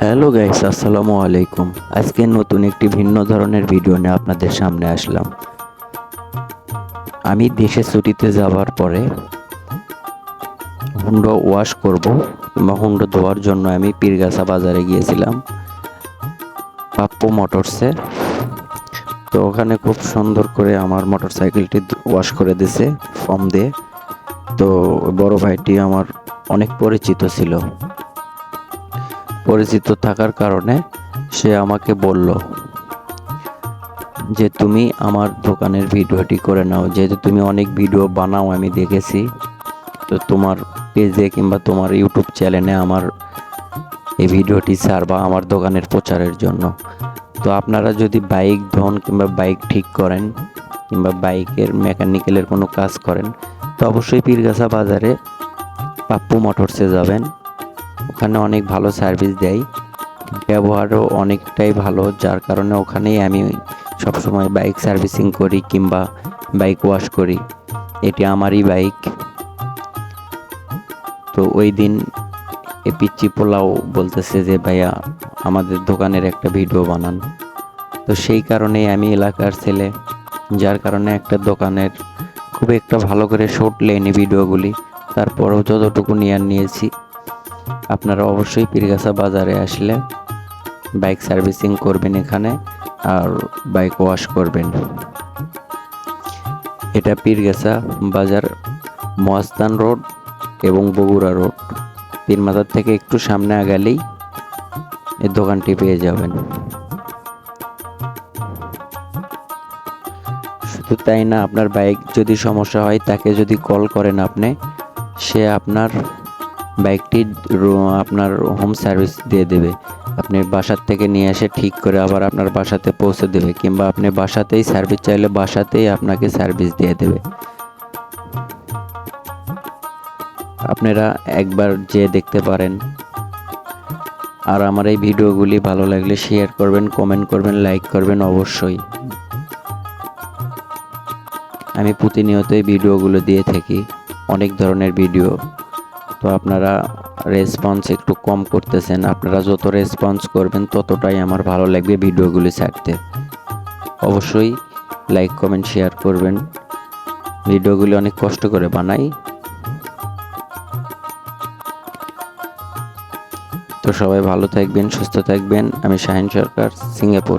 Hello guys, আসসালামু আলাইকুম। আজকে নতুন একটি ভিন্ন ধরনের ভিডিও নিয়ে আপনাদের সামনে আসলাম। আমি দেশে ছুটিতে যাওয়ার পরে হুন্ডো ওয়াশ করব কিংবা হুন্ডো ধোয়ার জন্য আমি পীরগাছা বাজারে গিয়েছিলাম, পাপ্পু মোটরসে। তো ওখানে খুব সুন্দর করে আমার মোটর সাইকেলটি ওয়াশ করে দিছে ফর্ম দিয়ে। তো বড় ভাইটি আমার অনেক পরিচিত ছিল। পরিচিত থাকার কারণে সে আমাকে বলল যে তুমি আমার দোকানের ভিডিওটি করে নাও। যেহেতু তুমি অনেক ভিডিও বানাও, আমি দেখেছি। তো তোমার পেজে কিংবা তোমার ইউটিউব চ্যানেলে আমার এই ভিডিওটি ছাড়বা আমার দোকানের প্রচারের জন্য। তো আপনারা যদি বাইক ধন কিংবা বাইক ঠিক করেন কিংবা বাইকের মেকানিক্যালের কোনো কাজ করেন, তো অবশ্যই পীরগাছা বাজারে পাপ্পু মোটরসে যাবেন। ওখানে অনেক ভালো সার্ভিস দেয়। ব্যবহারও অনেকটাই ভালো, যার কারণে ওখানেই আমি সবসময় বাইক সার্ভিসিং করি কিংবা বাইক ওয়াশ করি। এটি আমারই বাইক তো ওই দিন এ পিচ্চি পোলাও বলতেছে যে, ভাইয়া, আমাদের দোকানের একটা ভিডিও বানান। তো সেই কারণেই আমি এলাকার ছেলে, যার কারণে একটা দোকানের খুব একটা ভালো করে শর্ট লেনি ভিডিওগুলি তারপরেও যতটুকু নিয়ে নিয়েছি আপনারা অবশ্যই পীরগাছা বাজারে আসলে বাইক সার্ভিসিং করবেন এখানে আর বাইক ওয়াশ করবেন। এটা পীরগাছা বাজার মহাস্থান রোড এবং বগুড়া রোড। পীরমাজার থেকে একটু সামনে আগালেই এই দোকানটি পেয়ে যাবেন। শুধু তাই না, আপনার বাইক যদি সমস্যা হয়, তাকে যদি কল করেন আপনি, সে আপনার বাইকটি আপনার হোম সার্ভিস দিয়ে দেবে। আপনি বাসার থেকে নিয়ে এসে ঠিক করে আবার আপনার বাসাতে পৌঁছে দেবে কিংবা আপনি বাসাতেই সার্ভিস চাইলে বাসাতেই আপনাকে সার্ভিস দিয়ে দেবে। আপনারা একবার যে দেখতে পারেন। আর আমার এই ভিডিওগুলি ভালো লাগলে শেয়ার করবেন কমেন্ট করবেন লাইক করবেন অবশ্যই। আমি প্রতিনিয়তই ভিডিওগুলো দিয়ে থাকি, অনেক ধরনের ভিডিও। তো আপনারা রেসপন্স একটু কম করতেছেন। আপনারা যত রেসপন্স করবেন, ততটাই আমার ভালো লাগবে ভিডিওগুলি ছাড়তে। অবশ্যই লাইক কমেন্ট শেয়ার করবেন। ভিডিওগুলি অনেক কষ্ট করে বানাই। তো সবাই ভালো থাকবেন, সুস্থ থাকবেন। আমি শাহিন সরকার, সিঙ্গাপুর।